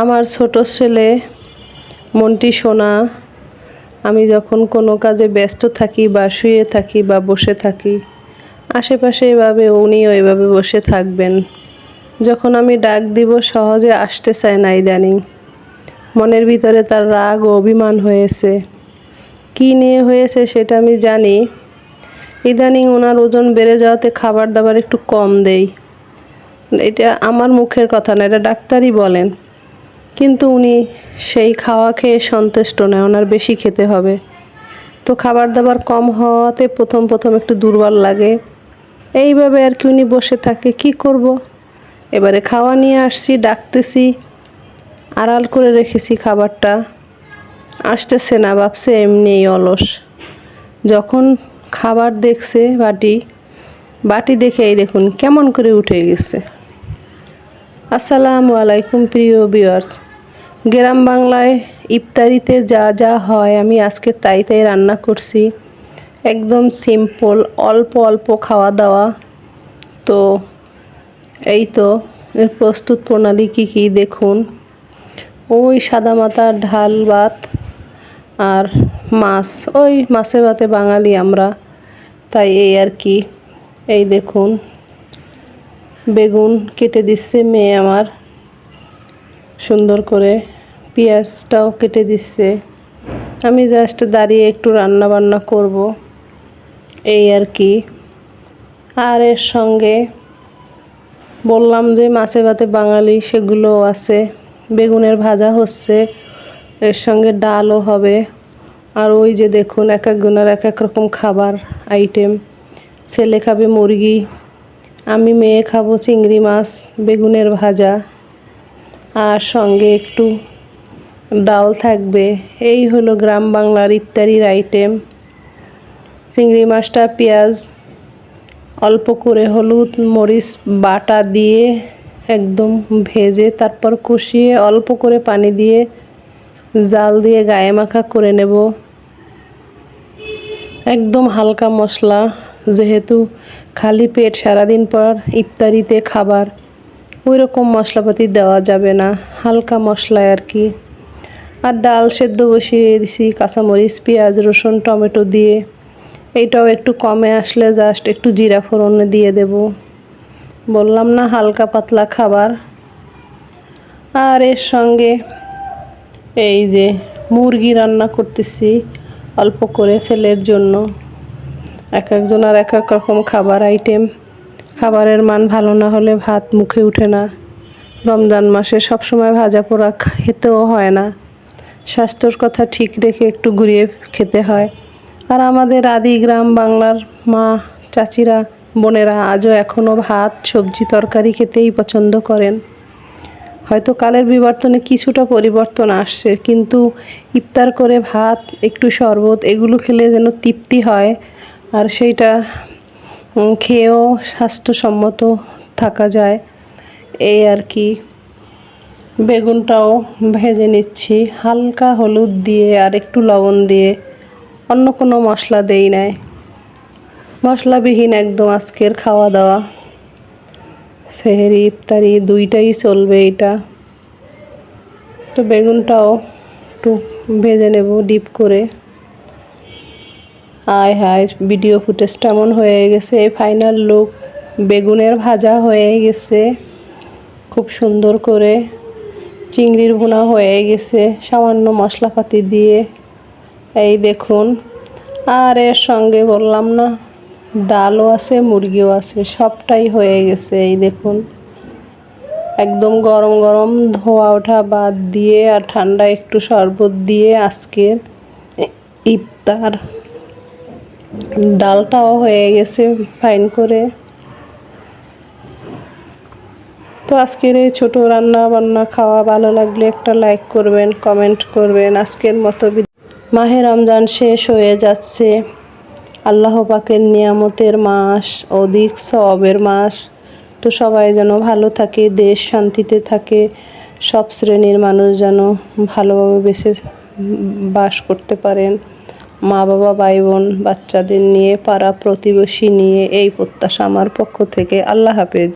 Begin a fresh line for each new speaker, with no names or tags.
আমার ছোট ছেলে, মন্টি সোনা। আমি যখন কোনো কাজে ব্যস্ত থাকি বা শুয়ে থাকি বা বসে থাকি, আশেপাশে এভাবে উনিও এভাবে বসে থাকবেন। যখন আমি ডাক দিব, সহজে আসতে চায় না ইদানিং। মনের ভিতরে তার রাগ ও অভিমান হয়েছে। কী নিয়ে হয়েছে সেটা আমি জানি। ইদানিং ওনার ওজন বেড়ে যাওয়াতে খাবার দাবার একটু কম দেই। এটা আমার মুখের কথা না, এটা ডাক্তারই বলেন। কিন্তু উনি সেই খাওয়া খেয়ে সন্তুষ্ট নয়, ওনার বেশি খেতে হবে। তো খাবার দাবার কম হওয়াতে প্রথম প্রথম একটু দুর্বল লাগে। এইভাবে আর কি উনি বসে থাকে, কি করব। এবারে খাওয়া নিয়ে আসছি, ডাকতেছি, আড়াল করে রেখেছি খাবারটা। আসতেছে না, ভাবছে এমনিই অলস। যখন খাবার দেখছে বাটি বাটি দেখে এই দেখুন, কেমন করে উঠে গেছে। আসসালামু আলাইকুম প্রিয় ভিউয়ার্স। গ্রাম বাংলায় ইফতারিতে যা যা হয় আমি আজকে তাই তাই রান্না করছি। একদম সিম্পল, অল্প অল্প খাওয়া দাওয়া। তো এই তো, এর প্রস্তুত প্রণালী কী কী দেখুন। ওই সাদা মাথার ঢাল ভাত আর মাছ, ওই মাছে ভাতে বাঙালি আমরা। তাই এই আর কি, এই দেখুন। বেগুন কেটে দিচ্ছে মেয়ে আমার। সুন্দর করে পেঁয়াজটাও কেটে দিচ্ছে। আমি জাস্ট দাঁড়িয়ে একটু রান্না বান্না করব। এই আর কি। আর এর সঙ্গে বললাম যে মাছে ভাতে বাঙালি সেগুলোও আছে। বেগুনের ভাজা হচ্ছে। এর সঙ্গে ডালও হবে। আর ওই যে দেখুন, এক একজনের এক এক রকম খাবার আইটেম ছেলে খাবে মুরগি আমি মেয়ে খাব চিংড়ি মাছ, বেগুনের ভাজা, আর সঙ্গে একটু ডাল থাকবে। এই হলো গ্রাম বাংলার ইফতারির আইটেম চিংড়ি মাছটা পেঁয়াজ, অল্প করে হলুদ মরিচ, বাটা দিয়ে একদম ভেজে তারপর কষিয়ে অল্প করে পানি দিয়ে জাল দিয়ে গায়ে মাখা করে নেব। একদম হালকা মশলা। যেহেতু খালি পেট সারাদিন পর ইফতারিতে খাবার ওই রকম মশলাপাতি দেওয়া যাবে না, হালকা মশলায় আর কি। আর ডাল সেদ্ধ বসিয়ে দিছি, কাঁচামরিচ, পেঁয়াজ, রসুন, টমেটো দিয়ে। এইটাও একটু কমে আসলে জাস্ট একটু জিরা ফোড়নে দিয়ে দেব। বললাম না হালকা পাতলা খাবার। আর এর সঙ্গে এই যে মুরগি রান্না করতেছি অল্প করে ছেলের জন্য। এক একজনের এক এক রকম খাবার আইটেম খাবারের মান ভালো না হলে ভাত মুখে উঠে না। রমজান মাসে সবসময় ভাজা পোড়া খেতেও হয় না। স্বাস্থ্যর কথা ঠিক রেখে একটু ঘুরিয়ে খেতে হয়। আর আমাদের আদি গ্রাম বাংলার মা, চাচিরা, বোনেরা আজও এখনও ভাত, সবজি, তরকারি খেতেই পছন্দ করেন। হয়তো কালের বিবর্তনে কিছুটা পরিবর্তন আসছে, কিন্তু ইফতার করে ভাত, একটু শরবত, এগুলো খেলে যেন তৃপ্তি হয়। আর সেইটা খেয়েও স্বাস্থ্যসম্মত থাকা যায়। এই আর কি। বেগুনটাও ভেজে নিচ্ছি। হালকা হলুদ দিয়ে আর একটু লবণ দিয়ে। অন্য কোনো মশলা দেই নাই। মশলাবিহীন একদম আজকের খাওয়া দাওয়া সেহেরি, ইফতারি দুইটাই চলবে এটা তো বেগুনটাও একটু ভেজে নেব ডিপ করে। আয় হায় ভিডিও ফুটেজটা এমন হয়ে গেছে ফাইনাল লুক বেগুনের ভাজা হয়ে গেছে, খুব সুন্দর করে চিংড়ির ভুনা হয়ে গেছে, সামান্য মশলাপাতি দিয়ে, এই দেখুন, আর এর সঙ্গে বললাম না, ডালও আছে, মুরগিও আছে, সবটাই হয়ে গেছে, এই দেখুন, একদম গরম গরম ধোয়া ওঠা বাদ দিয়ে আর ঠান্ডা একটু শরবত দিয়ে আজকের ইফতার। ডালটাও হয়ে গেছে ফাইন করে। তো আজকের এই ছোটো রান্না বান্না খাওয়া ভালো লাগলে একটা লাইক করবেন কমেন্ট করবেন। আজকের মতো মাহে রমজান শেষ হয়ে যাচ্ছে। আল্লাহ পাকের নিয়ামতের মাস, অধিক সবের মাস। তো সবাই যেন ভালো থাকে, দেশ শান্তিতে থাকে। সব শ্রেণির মানুষ যেন ভালোভাবে বেঁচে বাস করতে পারেন। মা বাবা ভাই বোন বাচ্চাদের নিয়ে পাড়া প্রতিবেশী নিয়ে এই প্রত্যাশা আমার পক্ষ থেকে। আল্লাহ হাফেজ।